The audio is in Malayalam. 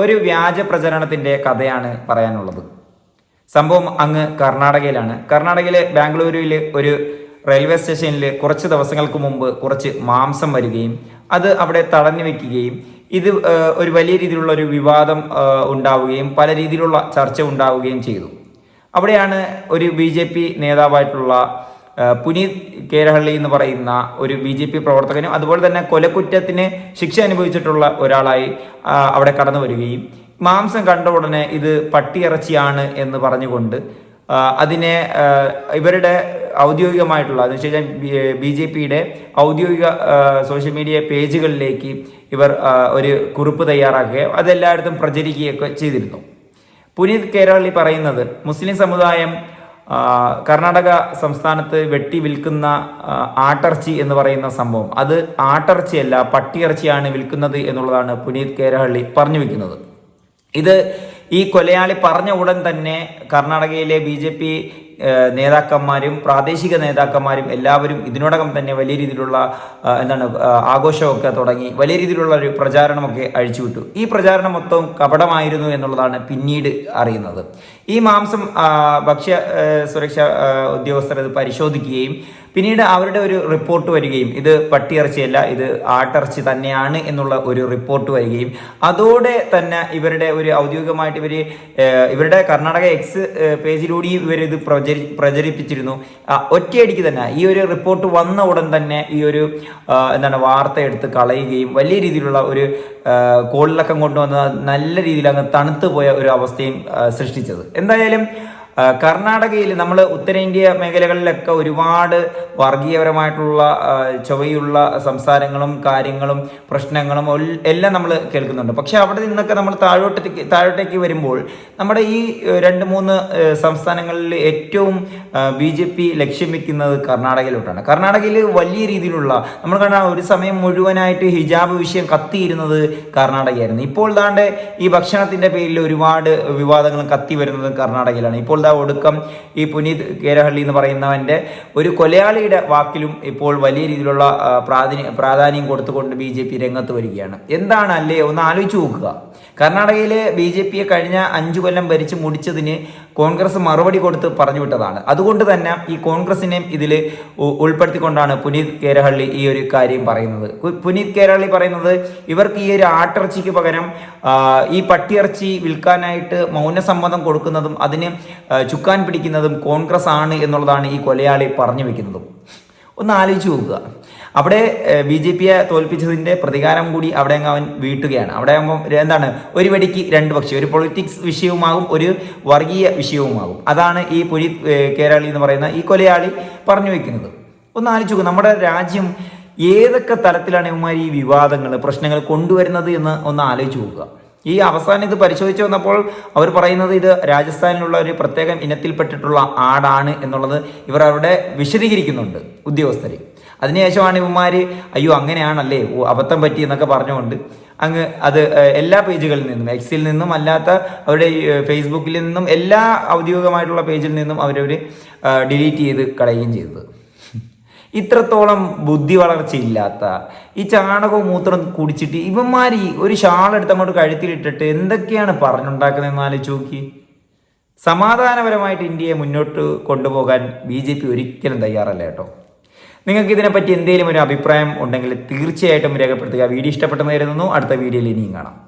ഒരു വ്യാജ പ്രചരണത്തിന്റെ കഥയാണ് പറയാനുള്ളത്. സംഭവം അങ്ങ് കർണാടകയിലാണ്. കർണാടകയിലെ ബാംഗ്ലൂരുവിൽ ഒരു റെയിൽവേ സ്റ്റേഷനിൽ കുറച്ച് ദിവസങ്ങൾക്ക് മുമ്പ് കുറച്ച് മാംസം വരികയും അത് അവിടെ തടഞ്ഞു വെക്കുകയും ഇത് ഒരു വലിയ രീതിയിലുള്ള ഒരു വിവാദം ഉണ്ടാവുകയും പല രീതിയിലുള്ള ചർച്ച ഉണ്ടാവുകയും ചെയ്തു. അവിടെയാണ് ഒരു ബി നേതാവായിട്ടുള്ള പുനീത് കേരഹള്ളി എന്ന് പറയുന്ന ഒരു ബി ജെ പി പ്രവർത്തകനും അതുപോലെ തന്നെ കൊലക്കുറ്റത്തിന് ശിക്ഷ അനുഭവിച്ചിട്ടുള്ള ഒരാളായി അവിടെ കടന്നു വരികയും മാംസം കണ്ട ഉടനെ ഇത് പട്ടിയിറച്ചിയാണ് എന്ന് പറഞ്ഞുകൊണ്ട് അതിനെ ഇവരുടെ ഔദ്യോഗികമായിട്ടുള്ള എന്ന് വെച്ച് കഴിഞ്ഞാൽ ബി ജെ പിയുടെ ഔദ്യോഗിക സോഷ്യൽ മീഡിയ പേജുകളിലേക്ക് ഇവർ ഒരു കുറിപ്പ് തയ്യാറാക്കുകയും അതെല്ലായിടത്തും പ്രചരിക്കുകയൊക്കെ ചെയ്തിരുന്നു. പുനീത് കേരളി പറയുന്നത് മുസ്ലിം സമുദായം കർണാടക സംസ്ഥാനത്ത് വെട്ടി വിൽക്കുന്ന ആട്ടർച്ചി എന്ന് പറയുന്ന സംഭവം. അത് ആട്ടിറച്ചിയല്ല പട്ടിയിറച്ചിയാണ് വിൽക്കുന്നത് എന്നുള്ളതാണ് പുനീത് കേരഹള്ളി പറഞ്ഞു വെക്കുന്നത്. ഇത് ഈ കൊലയാളി പറഞ്ഞ ഉടൻ തന്നെ കർണാടകയിലെ ബി ജെ പി നേതാക്കന്മാരും പ്രാദേശിക നേതാക്കന്മാരും എല്ലാവരും ഇതിനോടകം തന്നെ വലിയ രീതിയിലുള്ള എന്താണ് ആഘോഷമൊക്കെ തുടങ്ങി വലിയ രീതിയിലുള്ള ഒരു പ്രചാരണമൊക്കെ അഴിച്ചുവിട്ടു. ഈ പ്രചാരണം മൊത്തം കപടമായിരുന്നു എന്നുള്ളതാണ് പിന്നീട് അറിയുന്നത്. ഈ മാംസം ഭക്ഷ്യ സുരക്ഷ ഉദ്യോഗസ്ഥർ ഇത് പരിശോധിക്കുകയും പിന്നീട് അവരുടെ ഒരു റിപ്പോർട്ട് വരികയും ഇത് പട്ടിയിറച്ചിയല്ല ഇത് ആട്ടിറച്ചി തന്നെയാണ് എന്നുള്ള ഒരു റിപ്പോർട്ട് വരികയും അതോടെ തന്നെ ഇവരുടെ ഒരു ഔദ്യോഗികമായിട്ട് ഇവർ ഇവരുടെ കർണാടക എക്സ് പേജിലൂടെയും ഇവരിത് ഇത് പ്രചരി പ്രചരിപ്പിച്ചിരുന്നു. ഒറ്റയടിക്ക് തന്നെ ഈ ഒരു റിപ്പോർട്ട് വന്ന ഉടൻ തന്നെ ഈ ഒരു എന്താണ് വാർത്ത എടുത്ത് കളയുകയും വലിയ രീതിയിലുള്ള ഒരു കോളിലൊക്കെ കൊണ്ടുവന്ന നല്ല രീതിയിൽ അങ്ങ് തണുത്തു പോയ ഒരു അവസ്ഥയും സൃഷ്ടിച്ചത്. എന്തായാലും കർണാടകയിൽ നമ്മൾ ഉത്തരേന്ത്യ മേഖലകളിലൊക്കെ ഒരുപാട് വർഗീയപരമായിട്ടുള്ള ചൊവ്വയുള്ള സംസാരങ്ങളും കാര്യങ്ങളും പ്രശ്നങ്ങളും എല്ലാം നമ്മൾ കേൾക്കുന്നുണ്ട്. പക്ഷേ അവിടെ നിന്നൊക്കെ നമ്മൾ താഴോട്ടേക്ക് താഴോട്ടേക്ക് വരുമ്പോൾ നമ്മുടെ ഈ രണ്ട് മൂന്ന് സംസ്ഥാനങ്ങളിൽ ഏറ്റവും ബി ജെ പി ലക്ഷ്യം വെക്കുന്നത് കർണാടകയിലോട്ടാണ്. കർണാടകയിൽ വലിയ രീതിയിലുള്ള നമ്മൾ കണ്ട ഒരു സമയം മുഴുവനായിട്ട് ഹിജാബ് വിഷയം കത്തിയിരുന്നത് കർണാടകയായിരുന്നു. ഇപ്പോൾ ദാണ്ട് ഈ ഭക്ഷണത്തിന്റെ പേരിൽ ഒരുപാട് വിവാദങ്ങളും കത്തി വരുന്നത് കർണാടകയിലാണ്. ഇപ്പോൾ ദാ ഒടുക്കം? ഈ പുനീത് കേരഹള്ളി എന്ന് പറയുന്നവന്റെ ഒരു കൊലയാളിയുടെ വാക്കിലും ഇപ്പോൾ വലിയ രീതിയിലുള്ള പ്രാധാന്യം പ്രാധാന്യം കൊടുത്തുകൊണ്ട് ബി ജെ പി രംഗത്ത് വരികയാണ്. എന്താണ് അല്ലേ ഒന്ന് ആലോചിച്ച് നോക്കുക. കർണാടകയിലെ ബി ജെ പിയെ കഴിഞ്ഞ അഞ്ചു കൊല്ലം ഭരിച്ച് മുടിച്ചതിന് കോൺഗ്രസ് മറുപടി കൊടുത്ത് പറഞ്ഞു വിട്ടതാണ്. അതുകൊണ്ട് തന്നെ ഈ കോൺഗ്രസിനെയും ഇതിൽ ഉൾപ്പെടുത്തിക്കൊണ്ടാണ് പുനീത് കേരഹള്ളി ഈ ഒരു കാര്യം പറയുന്നത്. പുനീത് കേരഹള്ളി പറയുന്നത് ഇവർക്ക് ഈ ഒരു ആട്ടിറച്ചിക്ക് പകരം ഈ പട്ടിയിറച്ചി വിൽക്കാനായിട്ട് മൗനസമ്മതം കൊടുക്കുന്നതും അതിന് ചുക്കാൻ പിടിക്കുന്നതും കോൺഗ്രസ് ആണ് എന്നുള്ളതാണ് ഈ കൊലയാളി പറഞ്ഞു വെക്കുന്നതും. ഒന്ന് ആലോചിച്ച് നോക്കുക. അവിടെ ബി ജെ പിയെ തോൽപ്പിച്ചതിന്റെ പ്രതികാരം കൂടി അവിടെ അങ്ങ് അവൻ വീട്ടുകയാണ്. അവിടെ ആകുമ്പോൾ എന്താണ് ഒരു വെടിക്ക് രണ്ട് പക്ഷി ഒരു പൊളിറ്റിക്സ് വിഷയവുമാകും ഒരു വർഗീയ വിഷയവുമാകും. അതാണ് ഈ പുലി കേരളി എന്ന് പറയുന്ന ഈ കൊലയാളി പറഞ്ഞു വെക്കുന്നത്. ഒന്ന് ആലോചിച്ചു നമ്മുടെ രാജ്യം ഏതൊക്കെ തലത്തിലാണ് ഇവന്മാർ ഈ വിവാദങ്ങൾ പ്രശ്നങ്ങൾ കൊണ്ടുവരുന്നത് എന്ന് ഒന്ന് ആലോചിച്ച് നോക്കുക. ഈ അവസാനം ഇത് പരിശോധിച്ച് വന്നപ്പോൾ അവർ പറയുന്നത് ഇത് രാജസ്ഥാനിലുള്ള ഒരു പ്രത്യേകം ഇനത്തിൽപ്പെട്ടിട്ടുള്ള ആടാണ് എന്നുള്ളത് ഇവർ അവിടെ വിശദീകരിക്കുന്നുണ്ട് ഉദ്യോഗസ്ഥർ അതിനുശേഷമാണ് ഇവന്മാര് അയ്യോ അങ്ങനെയാണല്ലേ? ഓ അബദ്ധം പറ്റി എന്നൊക്കെ പറഞ്ഞുകൊണ്ട് അങ്ങ് അത് എല്ലാ പേജുകളിൽ നിന്നും എക്സിൽ നിന്നും അല്ലാത്ത അവരുടെ ഫേസ്ബുക്കിൽ നിന്നും എല്ലാ ഔദ്യോഗികമായിട്ടുള്ള പേജിൽ നിന്നും അവരവർ ഡിലീറ്റ് ചെയ്ത് കളയുകയും ചെയ്തത്. ഇത്രത്തോളം ബുദ്ധി വളർച്ചയില്ലാത്ത ഈ ചാണകവും മൂത്രം കുടിച്ചിട്ട് ഇവന്മാർ ഈ ഒരു ഷാളെടുത്ത് അങ്ങോട്ട് കഴുത്തിലിട്ടിട്ട് എന്തൊക്കെയാണ് പറഞ്ഞുണ്ടാക്കുന്നതെന്ന് ആലോചിച്ച് നോക്കി. സമാധാനപരമായിട്ട് ഇന്ത്യയെ മുന്നോട്ട് കൊണ്ടുപോകാൻ ബി ജെ പി ഒരിക്കലും തയ്യാറല്ല കേട്ടോ. നിങ്ങൾക്ക് ഇതിനെപ്പറ്റി എന്തെങ്കിലും ഒരു അഭിപ്രായം ഉണ്ടെങ്കിൽ തീർച്ചയായിട്ടും രേഖപ്പെടുത്തുക. വീഡിയോ ഇഷ്ടപ്പെട്ടെന്ന് കരുതുന്നു. അടുത്ത വീഡിയോയിൽ ഇനിയും കാണാം.